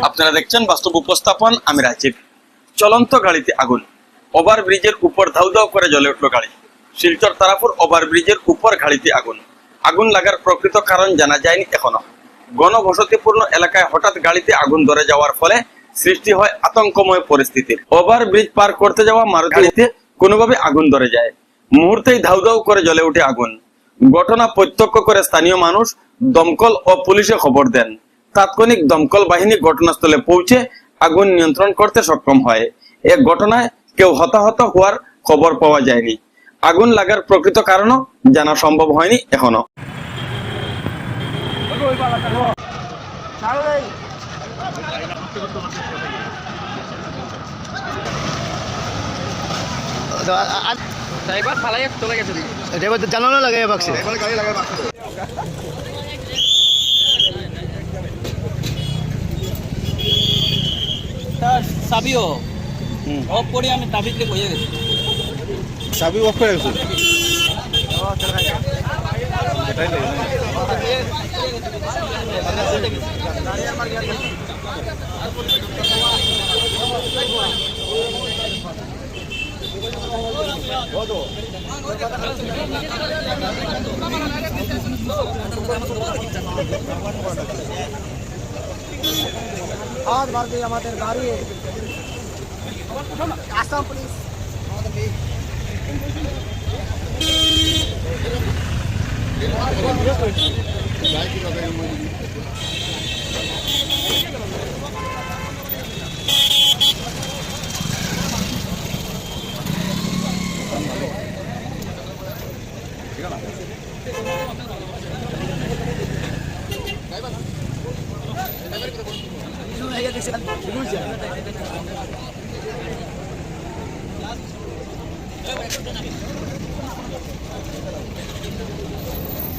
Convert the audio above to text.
আপনারা দেখছেন বাস্তব উপস্থাপন, আমি রাজীব। চলন্ত গাড়িতে আগুন। ওভার ব্রিজের উপর ধাউ ধাউ করে জ্বলে উঠল গাড়ি। শিলচর তারাপুর ওভার ব্রিজের উপর গাড়িতে আগুন। আগুন লাগার প্রকৃত কারণ জানা যায়নি এখনও। ঘনবসতিপূর্ণ এলাকায় হঠাৎ গাড়িতে আগুন ধরে যাওয়ার ফলে সৃষ্টি হয় আতঙ্কময় পরিস্থিতির ওভার ব্রিজ পার করতে যাওয়া মারুতি গাড়িতে কোনোভাবে আগুন ধরে যায়। মুহূর্তেই ধাউ ধাউ করে জ্বলে উঠে আগুন। ঘটনা প্রত্যক্ষ করে স্থানীয় মানুষ দমকল ও পুলিশে খবর দেন। তাৎক্ষণিক দমকল বাহিনী ঘটনাস্থলে পৌঁছে আগুন নিয়ন্ত্রণ করতে সক্ষম হয়। এ ঘটনায় কেউ হতাহত হওয়ার খবর পাওয়া যায়নি। আগুন লাগার প্রকৃত কারণও জানা সম্ভব হয়নি এখনও। ড্রাইভার ফালাই চলে গেছে। ড্রাইভার জানানো লাগে বাক্সে। চাবিও অফ কৰি আমি তাবিজলে বহিয়ে গেছো। চাবি অফ করে গেছে आज भारत दाड़ी आसाम पुलिस ठीक है ना? ठीक Thank you.